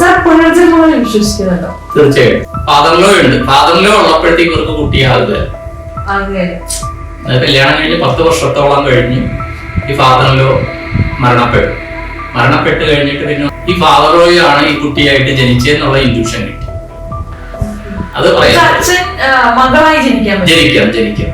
Sir പുനർജന്മങ്ങളെ വിശ്വസിക്കുന്നുണ്ടോ? തീർച്ചയായും ഫാദറിലോ ഉണ്ട് ഫാദറിലോ ഉള്ളപ്പോഴത്തേക്ക് ഇവർക്ക് അത് കല്യാണം കഴിഞ്ഞ് പത്ത് വർഷത്തോളം കഴിഞ്ഞു ഈ ഫാദറിലോ മരണപ്പെട്ടു. മരണപ്പെട്ട് കഴിഞ്ഞിട്ട് പിന്നെ ഈ ഫാദറോയാണ് ഈ കുട്ടിയായിട്ട് ജനിച്ചതെന്നുള്ള ഇൻഡ്യൂഷൻ കിട്ടി. അത് പറയാം. ജനിക്കാം ജനിക്കാം.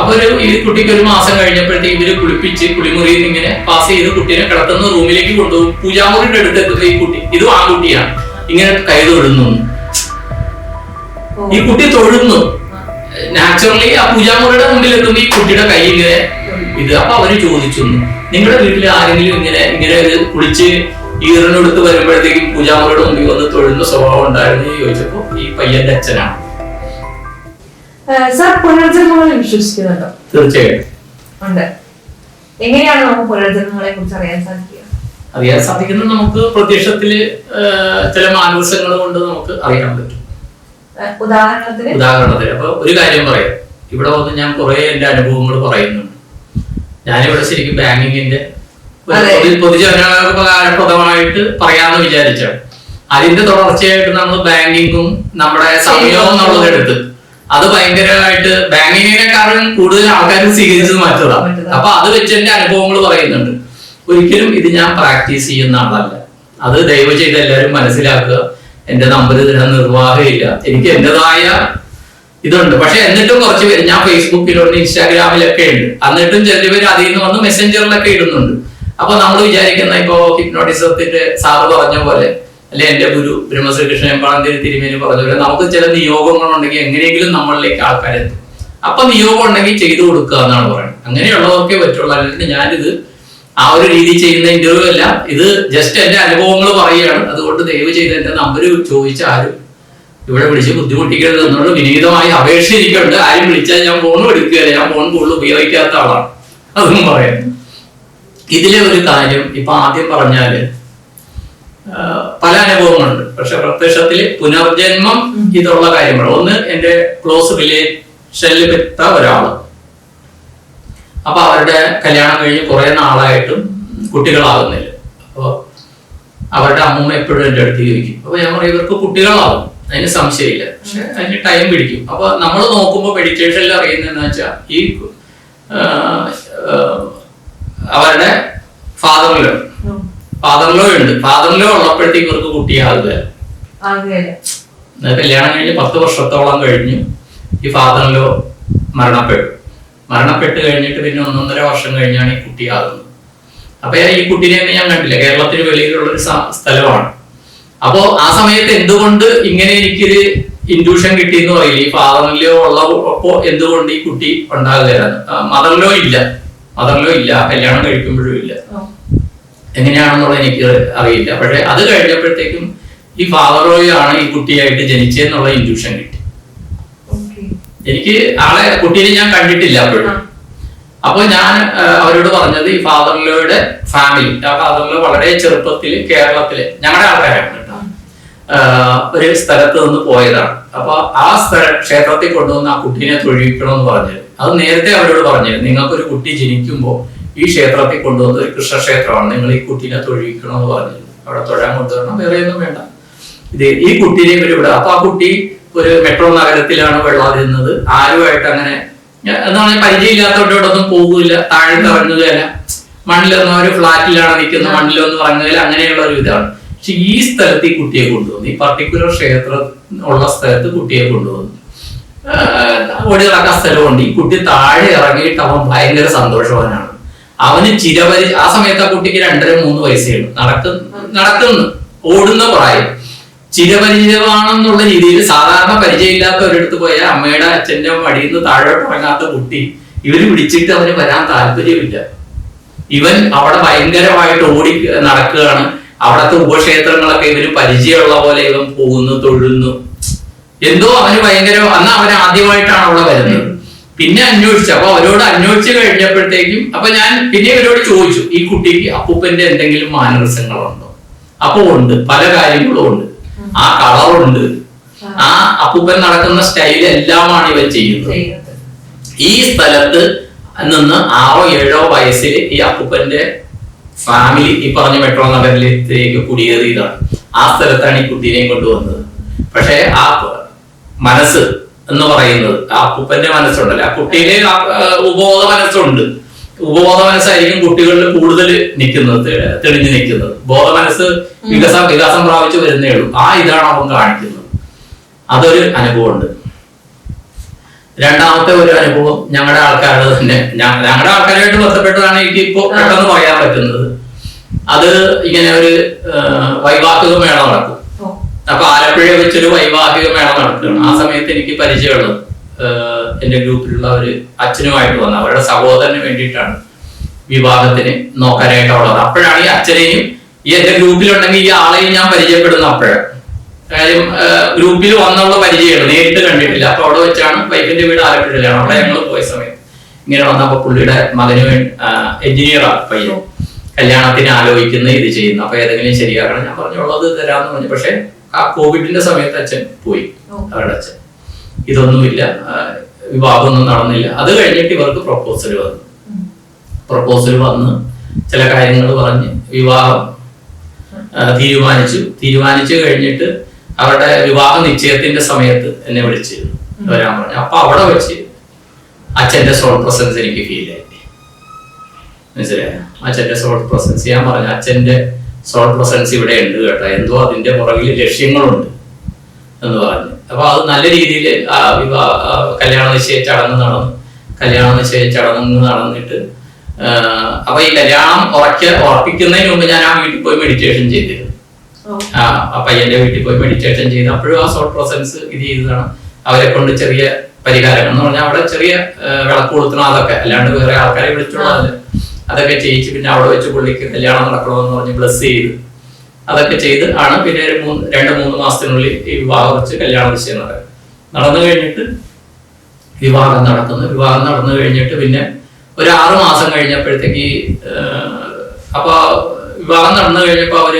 അപ്പൊ ഒരു ഈ കുട്ടിക്ക് ഒരു മാസം കഴിഞ്ഞപ്പോഴത്തേക്ക് ഇവർ കുളിപ്പിച്ച് കുളിമുറിയിൽ ഇങ്ങനെ പാസ് ചെയ്ത് കുട്ടീനെ കിടത്തുന്ന റൂമിലേക്ക് കൊണ്ടുപോകും. പൂജാമുറിയുടെ അടുത്ത് എത്തുന്ന ഈ കുട്ടി ഇത് ആൺകുട്ടിയാണ്. ഇങ്ങനെ കൈ തൊഴുന്നു. ഈ കുട്ടി തൊഴുന്നു. നാച്ചുറലി ആ പൂജാമുറിയുടെ മുമ്പിൽ എത്തുന്ന ഈ കുട്ടിയുടെ കൈ ഇങ്ങനെ ഇത് അപ്പൊ അവർ ചോദിച്ചു. നിങ്ങളുടെ വീട്ടിൽ ആരെങ്കിലും ഇങ്ങനെ ഇങ്ങനെ കുളിച്ച് ഈറിനെടുത്ത് വരുമ്പോഴത്തേക്കും പൂജാമുറിയുടെ മുമ്പിൽ വന്ന് തൊഴുന്ന സ്വഭാവം ഉണ്ടായിരുന്നു ചോദിച്ചപ്പോ ഈ പയ്യന്റെ അച്ഛനാണ്. സാർ പുനർജന്മങ്ങളെ വിശ്വസിക്കുന്നുണ്ടോ? തീർച്ചയായും ഉണ്ട്. എങ്ങനെയാണ് നമുക്ക് പുനർജന്മങ്ങളെ കുറിച്ച് അറിയാൻ സാധിക്കുക? അറിയാൻ സാധിക്കുന്നത് നമുക്ക് പ്രത്യക്ഷത്തിൽ ചില മാനസികങ്ങൾ കൊണ്ട് നമുക്ക് അറിയാൻ പറ്റും. ഉദാഹരണത്തിന്? ഉദാഹരണത്തിന് അപ്പൊ ഒരു കാര്യം പറയാം. ഇവിടെ വന്ന് ഞാൻ കുറെ എന്റെ അനുഭവങ്ങൾ പറയുന്നുണ്ട്. ഞാനിവിടെ ശരിക്കും ബാങ്കിങ്ങിന്റെ പൊതുജനോപകാരപ്രദമായിട്ട് പറയാമെന്ന് വിചാരിച്ചാണ്. അതിന്റെ തുടർച്ചയായിട്ട് നമ്മൾ ബാങ്കിങ്ങും നമ്മുടെ സമയവും എന്നുള്ളത് എടുത്ത് അത് ഭയങ്കരമായിട്ട് ബാങ്കിങ്ങിനെക്കാളും കൂടുതൽ ആൾക്കാർ സ്വീകരിച്ചത് മറ്റതാ മറ്റതാ. അപ്പൊ അത് വെച്ച് എന്റെ അനുഭവങ്ങൾ പറയുന്നുണ്ട്. ഒരിക്കലും ഇത് ഞാൻ പ്രാക്ടീസ് ചെയ്യുന്ന ആളല്ല. അത് ദയവ് ചെയ്ത് എല്ലാവരും മനസ്സിലാക്കുക. എന്റെ നമ്പർ തരാൻ നിർവാഹമില്ല എനിക്ക് എന്റേതായ ഇതുണ്ട്. പക്ഷെ എന്നിട്ടും കുറച്ച് പേര് ഞാൻ ഫേസ്ബുക്കിലുണ്ട് ഇൻസ്റ്റാഗ്രാമിലൊക്കെ ഉണ്ട്. എന്നിട്ടും ചില പേര് അതിൽ നിന്ന് വന്ന് മെസ്സഞ്ചറിലൊക്കെ ഇടുന്നുണ്ട്. അപ്പൊ നമ്മൾ വിചാരിക്കുന്ന ഇപ്പോ ഹിപ്നോട്ടിസത്തിന്റെ സാറ് പറഞ്ഞ പോലെ അല്ലെ എന്റെ ഗുരു ബ്രഹ്മശ്രീ കൃഷ്ണൻ എമ്പാളന്തിരി തിരുമേനി പറഞ്ഞു പോലെ നമുക്ക് ചില നിയോഗങ്ങൾ ഉണ്ടെങ്കിൽ എങ്ങനെയെങ്കിലും നമ്മളിലേക്ക് ആൾക്കാരെ അപ്പൊ നിയോഗം ഉണ്ടെങ്കിൽ ചെയ്തു കൊടുക്കുക എന്നാണ് പറയുന്നത്. അങ്ങനെയുള്ളവർക്കേ പറ്റുള്ളൂ. അല്ലെങ്കിൽ ഞാനിത് ആ ഒരു രീതി ചെയ്യുന്ന ഇന്റർവ്യൂ അല്ല. ഇത് ജസ്റ്റ് എന്റെ അനുഭവങ്ങൾ പറയുകയാണ്. അതുകൊണ്ട് ദയവ് ചെയ്ത് എന്റെ നമ്പർ ചോദിച്ച ആരും ഇവിടെ വിളിച്ച് ബുദ്ധിമുട്ടിക്കരുത് എന്നുള്ള വിനീതമായി അപേക്ഷിച്ചിരിക്കുന്നുണ്ട്. ആരും വിളിച്ചാൽ ഞാൻ ഫോൺ എടുക്കുകയല്ല. ഞാൻ ഫോൺ കൂടുതൽ ഉപയോഗിക്കാത്ത ആളാണ്. അതും പറയാം. ഇതിലെ ഒരു കാര്യം ഇപ്പൊ ആദ്യം പറഞ്ഞാൽ പല അനുഭവങ്ങളുണ്ട്. പക്ഷെ പ്രത്യക്ഷത്തിൽ പുനർജന്മം ഇതുള്ള കാര്യമാണ് ഒന്ന് എന്റെ ക്ലോസ് റിലേഷനിൽ പെട്ട ഒരാൾ. അപ്പൊ അവരുടെ കല്യാണം കഴിഞ്ഞ് കുറെ നാളായിട്ടും കുട്ടികളാകുന്നില്ല. അപ്പൊ അവരുടെ അമ്മൂമ്മ എപ്പോഴും എന്റെ അടുത്ത് ചോദിക്കും. അപ്പൊ ഞാൻ പറയും ഇവർക്ക് കുട്ടികളാകും. അതിന് സംശയമില്ല. പക്ഷെ അതിന് ടൈം പിടിക്കും. അപ്പൊ നമ്മൾ നോക്കുമ്പോൾ മെഡിറ്റേഷനിൽ അറിയുന്നതെന്ന് വെച്ചാൽ ഈ അവരുടെ ഫാദറിലോ ഉം. ഫാദറിലോ ഉണ്ട്. ഫാദറിലോ ഉള്ളപ്പോഴത്തേക്ക് ഇവർക്ക് കുട്ടിയാകുക കല്യാണം കഴിഞ്ഞ് പത്ത് വർഷത്തോളം കഴിഞ്ഞു. ഈ ഫാദറിലോ മരണപ്പെട്ടു. മരണപ്പെട്ട് കഴിഞ്ഞിട്ട് പിന്നെ ഒന്നൊന്നര വർഷം കഴിഞ്ഞാണ് ഈ കുട്ടിയാകുന്നത് അപ്പൊ ഈ കുട്ടീനെയൊക്കെ ഞാൻ കണ്ടില്ല? കേരളത്തിന് വെളിയിലുള്ള ഒരു സ്ഥലമാണ്. അപ്പോ ആ സമയത്ത് എന്തുകൊണ്ട് ഇങ്ങനെ എനിക്കൊരു ഇൻഡ്യൂഷൻ കിട്ടി എന്ന് പറയില്ല? ഈ ഫാദറിലോ ഉള്ള അപ്പോ എന്തുകൊണ്ട് ഈ കുട്ടി ഉണ്ടാകുകയാണ് മദറിലോ ഇല്ല. മദറിലോ ഇല്ല. കല്യാണം കഴിക്കുമ്പോഴും ഇല്ല. എങ്ങനെയാണെന്നുള്ളത് എനിക്ക് അറിയില്ല. പക്ഷെ അത് കഴിഞ്ഞപ്പോഴത്തേക്കും ഈ ഫാദറോയോ ആണ് ഈ കുട്ടിയായിട്ട് ജനിച്ചതെന്നുള്ള ഇൻഡ്യൂഷൻ കിട്ടി. എനിക്ക് ആളെ കുട്ടീനെ ഞാൻ കണ്ടിട്ടില്ല അപ്പോഴും. അപ്പോൾ ഞാൻ അവരോട് പറഞ്ഞത് ഈ ഫാദർലോയുടെ ഫാമിലി ആ ഫാദർലോ വളരെ ചെറുപ്പത്തിൽ കേരളത്തിലെ ഞങ്ങളുടെ ആൾക്കാരാണ് കേട്ടോ. ഒരു സ്ഥലത്ത് നിന്ന് പോയതാണ്. അപ്പൊ ആ സ്ഥല ക്ഷേത്രത്തിൽ കൊണ്ടുവന്ന് ആ കുട്ടീനെ തൊഴിക്കണമെന്ന് പറഞ്ഞത്. അത് നേരത്തെ അവരോട് പറഞ്ഞത് നിങ്ങൾക്കൊരു കുട്ടി ജനിക്കുമ്പോൾ ഈ ക്ഷേത്രത്തിൽ കൊണ്ടുവന്ന ഒരു കൃഷ്ണക്ഷേത്രമാണ്. നിങ്ങൾ ഈ കുട്ടീനെ തൊഴിക്കണമെന്ന് പറഞ്ഞു അവിടെ തൊഴാൻ കൊണ്ടുവരണം. വേറെ ഒന്നും വേണ്ട. ഇത് ഈ കുട്ടീനെ ഇവർ ഇവിടെ അപ്പൊ ആ കുട്ടി ഒരു മെട്രോ നഗരത്തിലാണ് വെള്ളാതിരുന്നത്. ആരുമായിട്ട് അങ്ങനെ ഞാൻ- എന്താ പറയുക ഒന്നും പോകില്ല താഴെ ഇറങ്ങുകയല്ല മണ്ണിലൊന്നും ഒരു ഫ്ലാറ്റിലാണ് നിൽക്കുന്നത് മണ്ണിലൊന്നും ഇറങ്ങുകയില്ല. അങ്ങനെയുള്ള ഒരു ഇതാണ്. പക്ഷെ ഈ സ്ഥലത്ത് ഈ കുട്ടിയെ കൊണ്ടുവന്നു. ഈ പർട്ടിക്കുലർ ക്ഷേത്രം ഉള്ള സ്ഥലത്ത് കുട്ടിയെ കൊണ്ടുവന്നു. ഓടി നടക്കാൻ സ്ഥലമുണ്ട്. ഈ കുട്ടി താഴെ ഇറങ്ങിയിട്ട് അവൻ ഭയങ്കര സന്തോഷവാനാണ്. അവന് ചിരപരി ആ സമയത്ത് ആ കുട്ടിക്ക് രണ്ടര മൂന്ന് വയസ്സേ ഉള്ളൂ. നടക്കും നടക്കുന്നു ഓടുന്ന പ്രായം ചിരപരിചയമാണെന്നുള്ള രീതിയിൽ സാധാരണ പരിചയമില്ലാത്ത ഒരിടത്ത് പോയ അമ്മയുടെ അച്ഛന്റെ മടിയിൽ നിന്ന് താഴോട്ട് ഇറങ്ങാത്ത കുട്ടി ഇവർ പിടിച്ചിട്ട് അവന് വരാൻ താല്പര്യമില്ല. ഇവൻ അവിടെ ഭയങ്കരമായിട്ട് ഓടി നടക്കുകയാണ്. അവിടുത്തെ ഉപക്ഷേത്രങ്ങളൊക്കെ ഇവന് പരിചയമുള്ള പോലെ ഇവൻ പോകുന്നു തൊഴുന്നു. എന്തോ അവന് ഭയങ്കര അന്ന് അവൻ ആദ്യമായിട്ടാണ് അവിടെ വരുന്നത്. പിന്നെ അന്വേഷിച്ചു. അപ്പൊ അവരോട് അന്വേഷിച്ചു കഴിഞ്ഞപ്പോഴത്തേക്കും അപ്പൊ ഞാൻ പിന്നെ അവരോട് ചോദിച്ചു ഈ കുട്ടിക്ക് അപ്പൂപ്പന്റെ എന്തെങ്കിലും മാനരസങ്ങളുണ്ടോ? അപ്പൊ ഉണ്ട് പല കാര്യങ്ങളും ഉണ്ട്. ആ കളറുണ്ട്. ആ അപ്പൂപ്പൻ നടക്കുന്ന സ്റ്റൈൽ എല്ലാമാണ് ഇവൻ ചെയ്യുന്നത്. ചെയ്യുന്നത്. ഈ സ്ഥലത്ത് നിന്ന് ആറോ ഏഴോ വയസ്സിൽ ഈ അപ്പൂപ്പന്റെ ഫാമിലി ഈ പറഞ്ഞ മെട്രോ നഗരത്തിലേക്ക് കുടിയേറിയതാണ്. ആ സ്ഥലത്താണ് ഈ കുട്ടീനെയും കൊണ്ടുവന്നത്. പക്ഷേ ആ മനസ്സ് എന്ന് പറയുന്നത്. ആ അപ്പൂപ്പന്റെ മനസ്സുണ്ടല്ലേ? ആ കുട്ടിയിലെ ഉപബോധ മനസ്സുണ്ട്. ഉപബോധ മനസ്സായിരിക്കും കുട്ടികളിൽ കൂടുതൽ നിൽക്കുന്നത് തെളിഞ്ഞു നിൽക്കുന്നത്. ബോധ മനസ്സ് വികസം വികാസം പ്രാപിച്ചു വരുന്നേ ഉള്ളൂ. ആ ഇതാണ് അവൻ കാണിക്കുന്നത്. അതൊരു അനുഭവമുണ്ട്. രണ്ടാമത്തെ ഒരു അനുഭവം ഞങ്ങളുടെ ആൾക്കാരുടെ തന്നെ. ഞങ്ങളുടെ ആൾക്കാരുമായിട്ട് ബന്ധപ്പെട്ടതാണ് എനിക്ക് ഇപ്പോൾ പെട്ടെന്ന് പറയാൻ പറ്റുന്നത്. അത് ഇങ്ങനെ ഒരു വൈവാഹിക മേള നടക്കും. അപ്പൊ ആലപ്പുഴ വെച്ചൊരു വൈവാഹിക മേള നടത്തുകയാണ്. ആ സമയത്ത് എനിക്ക് പരിചയമുള്ളത് എന്റെ ഗ്രൂപ്പിലുള്ള ഒരു അച്ഛനുമായിട്ട് വന്ന. അവരുടെ സഹോദരന് വേണ്ടിയിട്ടാണ് വിവാഹത്തിന് നോക്കാനായിട്ട് ഉള്ളത് അപ്പോഴാണ് ഈ അച്ഛനെയും ഈ എന്റെ ഗ്രൂപ്പിലുണ്ടെങ്കിൽ ഈ ആളെയും ഞാൻ പരിചയപ്പെടുന്ന അപ്പോഴാണ് കാര്യം ഗ്രൂപ്പിൽ വന്നുള്ള പരിചയമാണ് നേരിട്ട് കണ്ടിട്ടില്ല. അപ്പൊ അവിടെ വെച്ചാണ് വൈഫിന്റെ വീട് ആലപ്പുഴയിലാണ്. അവിടെ ഞങ്ങൾ പോയ സമയത്ത് ഇങ്ങനെ വന്നപ്പോ പുള്ളിയുടെ മകന് എഞ്ചിനീയറാണ് പയ്യൻ. കല്യാണത്തിന് ആലോചിക്കുന്ന ഇത് ചെയ്യുന്നു. അപ്പൊ ഏതെങ്കിലും ശരിയാക്കണം. ഞാൻ പറഞ്ഞുള്ളത് തരാമെന്ന് പറഞ്ഞു. പക്ഷെ ആ കോവിഡിന്റെ സമയത്ത് അച്ഛൻ പോയി. അവരുടെ അച്ഛൻ. ഇതൊന്നുമില്ല. വിവാഹമൊന്നും നടന്നില്ല. അത് കഴിഞ്ഞിട്ട് ഇവർക്ക് പ്രപ്പോസൽ വന്നു. പ്രപ്പോസൽ വന്ന് ചില കാര്യങ്ങൾ പറഞ്ഞ് വിവാഹം തീരുമാനിച്ചു. തീരുമാനിച്ചു കഴിഞ്ഞിട്ട് അവരുടെ വിവാഹ നിശ്ചയത്തിന്റെ സമയത്ത് എന്നെ വിളിച്ചിരുന്നു. വരാൻ പറഞ്ഞു. അപ്പൊ അവിടെ വെച്ച് അച്ഛന്റെ സോൾ പ്രസൻസ് എനിക്ക് ഫീൽ ആയി. മനസ്സിലായോ? അച്ഛന്റെ സോൾ പ്രസൻസ് ഞാൻ പറഞ്ഞു അച്ഛന്റെ സോൾ പ്രസൻസ് ഇവിടെ ഉണ്ട് കേട്ടോ. എന്തോ അതിന്റെ പുറകിൽ ലക്ഷ്യങ്ങളുണ്ട് എന്ന് പറഞ്ഞു. അപ്പൊ അത് നല്ല രീതിയിൽ ആ വിവാഹ കല്യാണ നിശ്ചയ ചടങ്ങ് നടന്നു. കല്യാണ നിശ്ചയ ചടങ്ങ് നടന്നിട്ട് അപ്പോൾ അപ്പൊ ഈ കല്യാണം ഉറക്ക ഉറപ്പിക്കുന്നതിന് മുമ്പ് ഞാൻ ആ വീട്ടിൽ പോയി മെഡിറ്റേഷൻ ചെയ്തിരുന്നു. ആ പയ്യന്റെ വീട്ടിൽ പോയി മെഡിറ്റേഷൻ ചെയ്ത് അപ്പോഴും ആ സോൾ പ്രസൻസ് ഇത് ചെയ്തതാണ്. അവരെ കൊണ്ട് ചെറിയ പരിഹാരങ്ങൾ എന്ന് പറഞ്ഞാൽ അവിടെ ചെറിയ വിളക്ക് കൊടുത്തണം അതൊക്കെ. അല്ലാണ്ട് വേറെ ആൾക്കാരെ വിളിച്ചോളാമല്ലോ അതൊക്കെ ചെയ്യിച്ച് പിന്നെ അവിടെ വെച്ച് പുള്ളിക്ക് കല്യാണം നടക്കണമെന്ന് പറഞ്ഞ് ബ്ലസ് ചെയ്ത്. അതൊക്കെ ചെയ്ത് ആണ് പിന്നെ മൂന്ന് രണ്ട് മൂന്ന് മാസത്തിനുള്ളിൽ ഈ വിവാഹം വെച്ച് കല്യാണ നിശ്ചയം നടക്കും നടന്നു കഴിഞ്ഞിട്ട് വിവാഹം നടക്കുന്നു. വിവാഹം നടന്നു കഴിഞ്ഞിട്ട് പിന്നെ ഒരു ആറ് മാസം കഴിഞ്ഞപ്പോഴത്തേക്ക് അപ്പൊ വിവാഹം നടന്നു കഴിഞ്ഞപ്പോൾ അവർ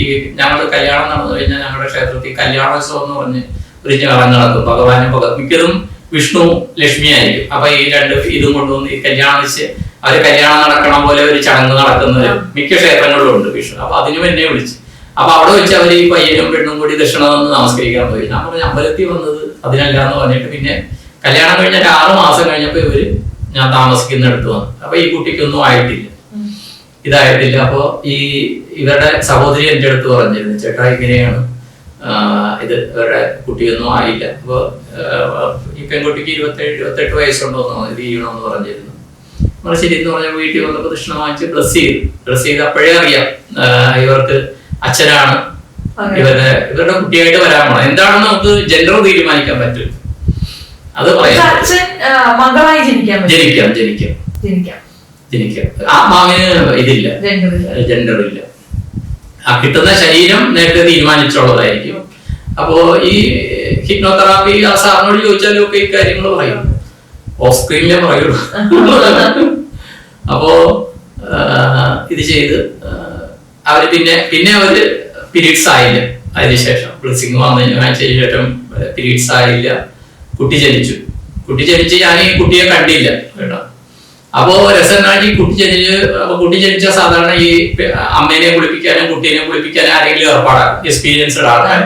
ഈ ഞങ്ങൾ കല്യാണം നടന്നു കഴിഞ്ഞാൽ ഞങ്ങളുടെ ക്ഷേത്രത്തിൽ കല്യാണോത്സവം എന്ന് പറഞ്ഞ് ഒരു ചടങ്ങ് നടക്കും. ഭഗവാനും ഭഗവത് മിക്കതും വിഷ്ണു ലക്ഷ്മി ആയിരിക്കും. അപ്പൊ ഈ രണ്ട് ഇതും കൊണ്ടുവന്ന് ഈ കല്യാണ അവർ കല്യാണം നടക്കണ പോലെ ഒരു ചടങ്ങ് നടക്കുന്നത് മിക്ക ക്ഷേത്രങ്ങളിലും ഉണ്ട് വിഷ്ണു അപ്പൊ അതിനും എന്നെ വിളിച്ചു. അപ്പൊ അവിടെ വെച്ച് അവർ ഈ പയ്യനും പെണ്ണും കൂടി ദക്ഷിണ വന്ന് നമസ്കരിക്കാൻ പോയി. ഞാൻ പറഞ്ഞു അമ്പലത്തിൽ വന്നത് അതിനല്ല എന്ന് പറഞ്ഞിട്ട് പിന്നെ കല്യാണം കഴിഞ്ഞിട്ട് ആറു മാസം കഴിഞ്ഞപ്പോ ഇവർ ഞാൻ താമസിക്കുന്നിടത്ത് വന്നു. അപ്പൊ ഈ കുട്ടിക്കൊന്നും ആയിട്ടില്ല. ഇതായിട്ടില്ല. അപ്പോ ഈ ഇവരുടെ സഹോദരി എന്റെ അടുത്ത് പറഞ്ഞിരുന്നു ചേട്ടാ ഇങ്ങനെയാണ് ഇത് ഇവരുടെ കുട്ടിയൊന്നും ആയില്ല. അപ്പൊ ആ, ഈ പെൺകുട്ടിക്ക് ഇരുപത്തേഴ് ഇരുപത്തെട്ട് വയസ്സുണ്ടോ ഇത് ചെയ്യണമെന്ന് പറഞ്ഞിരുന്നു. നമ്മൾ ശരി എന്ന് പറഞ്ഞ വീട്ടിൽ വന്നപ്പോൾ ദക്ഷിണ വാങ്ങിച്ച് ഡ്രസ് ചെയ്തു. ഡ്രസ് ചെയ്ത് അപ്പോഴേ അറിയാം ഇവർക്ക് അച്ഛനാണ്. ഇവരുടെ ഇവരുടെ കുട്ടിയായിട്ട് വരാൻ പോണം എന്താണെന്ന് നമുക്ക് ജെൻഡർ തീരുമാനിക്കാൻ പറ്റും. അത് പറയാം. മകളായി ജനിക്കാം ജനിക്കാം. ജനിക്കാം. ആ മാമിന് ഇതില്ല. ജെൻഡർ ഇല്ല. ആ കിട്ടുന്ന ശരീരം നേരത്തെ തീരുമാനിച്ചുള്ളതായിരിക്കും. അപ്പോ ഈ ഹിപ്നോതെറാപ്പി ആ സാറിനോട് ചോദിച്ചാലും ഒക്കെ ഈ കാര്യങ്ങൾ പറയും. ഓഫ് സ്ക്രീനിലേ പറയുള്ളൂ അപ്പോ ഇത് ചെയ്ത് അവർ പിന്നെ പിന്നെ അവർ പീരീഡ്സ് ആയില്ല. അതിനുശേഷം ബ്ലസ്സിങ് വന്നതിന് ആഴ്ചയ്ക്ക് ശേഷം പീരീഡ്സ് ആയില്ല. കുട്ടി ജനിച്ചു. കുട്ടി ജനിച്ച് ഞാൻ ഈ കുട്ടിയെ കണ്ടില്ല. കേട്ടോ. അപ്പോ രസനാടി കുട്ടി ജനിച്ച് അപ്പൊ കുട്ടി ജനിച്ച സാധാരണ ഈ അമ്മേനെ കുളിപ്പിക്കാനും കുട്ടീനെ കുളിപ്പിക്കാനും ആരെങ്കിലും ഏർപ്പാടാണ് എക്സ്പീരിയൻസ്ഡ് ആൾക്കാർ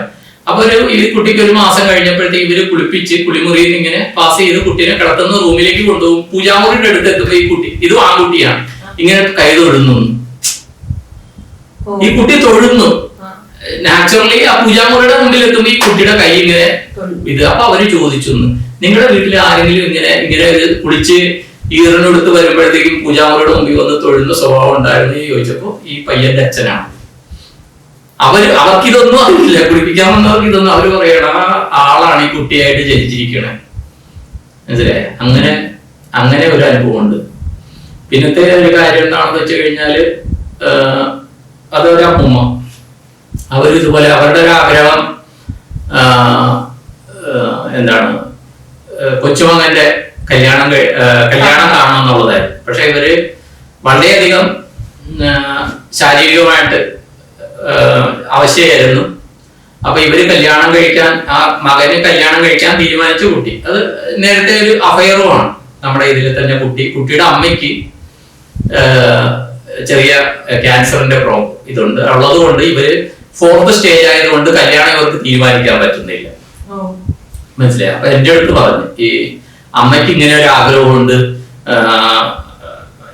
അപ്പൊ ഒരു ഈ കുട്ടിക്ക് ഒരു മാസം കഴിഞ്ഞപ്പോഴത്തേക്ക് ഇവർ കുളിപ്പിച്ച് കുളിമുറിയിൽ ഇങ്ങനെ പാസ് ചെയ്ത് കുട്ടീനെ കിടത്തുന്ന റൂമിലേക്ക് കൊണ്ടുപോകും. പൂജാമുറിയുടെ അടുത്ത് എത്തുമ്പോ ഈ കുട്ടി ഇത് ആൺകുട്ടിയാണ്. ഇങ്ങനെ കൈ തൊഴുന്നു. ഈ കുട്ടി തൊഴുന്നു. നാച്ചുറലി ആ പൂജാമുറിയുടെ മുമ്പിൽ എത്തുമ്പോ ഈ കുട്ടിയുടെ കൈ ഇങ്ങനെ ഇത്. അപ്പൊ അവർ ചോദിച്ചു നിങ്ങളുടെ വീട്ടിൽ ആരെങ്കിലും ഇങ്ങനെ ഇങ്ങനെ കുളിച്ച് ഈറിനെടുത്ത് വരുമ്പോഴത്തേക്കും പൂജാമുറിയുടെ മുമ്പിൽ വന്ന് തൊഴുന്ന സ്വഭാവം ഉണ്ടായിരുന്നു? ചോദിച്ചപ്പോ ഈ പയ്യന്റെ അച്ഛനാണ്. അവർ അവർക്കിതൊന്നും അറിയില്ല. കുടിപ്പിക്കാൻ വന്നവർക്ക് ഇതൊന്നും അവർ പറയണം ആ ആളാണ് ഈ കുട്ടിയായിട്ട് ജനിച്ചിരിക്കണേ. മനസ്സിലായ? അങ്ങനെ അങ്ങനെ ഒരു അനുഭവമുണ്ട്. പിന്നത്തെ ഒരു കാര്യം എന്താണെന്ന് വെച്ച് കഴിഞ്ഞാൽ അതൊരു അമ്മ അവരിതുപോലെ അവരുടെ ഒരു ആഗ്രഹം എന്താണ് കൊച്ചുമകന്റെ കല്യാണം കല്യാണം കാണണം എന്നുള്ളതായിരുന്നു. പക്ഷെ ഇവർ വളരെയധികം ശാരീരികമായിട്ട് അവശയായിരുന്നു അപ്പൊ ഇവർ കല്യാണം കഴിക്കാൻ ആ മകന് കല്യാണം കഴിക്കാൻ തീരുമാനിച്ച കുട്ടി. അത് നേരത്തെ ഒരു അഫയറുമാണ് നമ്മുടെ ഇതിൽ തന്നെ കുട്ടി. കുട്ടിയുടെ അമ്മയ്ക്ക് ചെറിയ ക്യാൻസറിന്റെ പ്രോ ഇതുണ്ട്. ഉള്ളത് കൊണ്ട് ഇവർ ഫോർത്ത് സ്റ്റേജ് ആയതുകൊണ്ട് കല്യാണം ഇവർക്ക് തീരുമാനിക്കാൻ പറ്റുന്നില്ല. മനസ്സിലായി? അപ്പൊ എന്റെ അടുത്ത് പറഞ്ഞു ഈ അമ്മയ്ക്ക് ഇങ്ങനെ ഒരു ആഗ്രഹമുണ്ട്.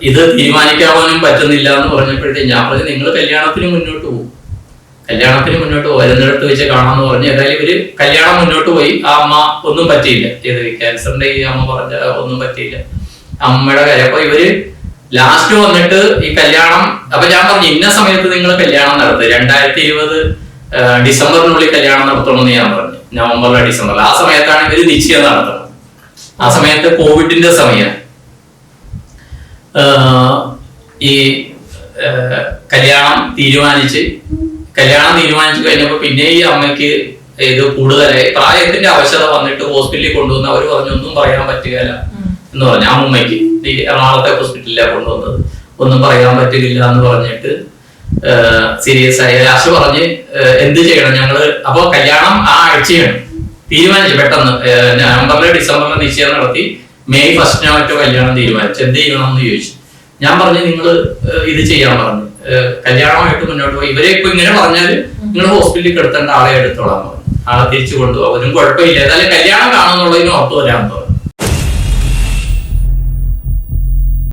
ഇത് തീരുമാനിക്കാവാനും പറ്റുന്നില്ല എന്ന് പറഞ്ഞപ്പോഴത്തേക്ക് ഞാൻ പറഞ്ഞു നിങ്ങൾ കല്യാണത്തിന് മുന്നോട്ട് പോകും. കല്യാണത്തിന് മുന്നോട്ട് വരുന്നിടത്ത് വെച്ച് കാണാമെന്ന് പറഞ്ഞു എന്തായാലും ഇവർ കല്യാണം മുന്നോട്ട് പോയി. ആ അമ്മ ഒന്നും പറ്റിയില്ല. ചെയ്ത് ക്യാൻസറിന്റെ ഈ അമ്മ പറഞ്ഞ ഒന്നും പറ്റിയില്ല. അമ്മയുടെ കാര്യം. അപ്പൊ ഇവർ ലാസ്റ്റ് വന്നിട്ട് ഈ കല്യാണം അപ്പൊ ഞാൻ പറഞ്ഞു ഇന്ന സമയത്ത് നിങ്ങൾ കല്യാണം നടത്തുക രണ്ടായിരത്തി ഇരുപത് ഡിസംബറിനുള്ളിൽ കല്യാണം നടത്തണമെന്ന് ഞാൻ പറഞ്ഞു. നവംബറിലോ ഡിസംബറിൽ ആ സമയത്താണ് ഇവർ നിശ്ചയം നടത്തുന്നത്. ആ സമയത്ത് കോവിഡിന്റെ സമയം. ഈ കല്യാണം തീരുമാനിച്ച് കല്യാണം തീരുമാനിച്ചു കഴിഞ്ഞപ്പോ പിന്നെ ഈ അമ്മയ്ക്ക് ഇത് കൂടുതലായി പ്രായത്തിന്റെ അവശത വന്നിട്ട് ഹോസ്പിറ്റലിൽ കൊണ്ടുവന്ന് അവർ പറഞ്ഞു ഒന്നും പറയാൻ പറ്റുകയില്ല. എന്ന് പറഞ്ഞു. ആ അമ്മയ്ക്ക് എറണാകുളത്തെ ഹോസ്പിറ്റലിലാണ് കൊണ്ടുവന്നത്. ഒന്നും പറയാൻ പറ്റുന്നില്ല എന്ന് പറഞ്ഞിട്ട് സീരിയസ് ആയി. ലാസ്റ്റ് പറഞ്ഞ് എന്ത് ചെയ്യണം ഞങ്ങൾ? അപ്പൊ കല്യാണം ആ ആഴ്ചയാണ് തീരുമാനിച്ചു പെട്ടെന്ന് നവംബറിലെ ഡിസംബറിലെ നിശ്ചയം നടത്തി മെയ് ഫസ്റ്റിനോ മറ്റോ കല്യാണം തീരുമാനിച്ചു എന്ത് ചെയ്യണം എന്ന് ചോദിച്ചു. ഞാൻ പറഞ്ഞു നിങ്ങൾ ഇത് ചെയ്യാൻ പറഞ്ഞു. കല്യാണമായിട്ട് മുന്നോട്ട് പോയി. ഇവരെ ഇപ്പൊ ഇങ്ങനെ പറഞ്ഞാൽ നിങ്ങൾ ഹോസ്പിറ്റലിൽ കിടത്തേണ്ട ആളെ എടുത്തോളാം പറഞ്ഞു. ആളെ തിരിച്ചു കൊണ്ടുപോകും. അവരും കുഴപ്പമില്ല. ഏതായാലും കല്യാണം കാണുന്നുള്ളതിന് ഉറപ്പ് വരാൻ പറഞ്ഞു.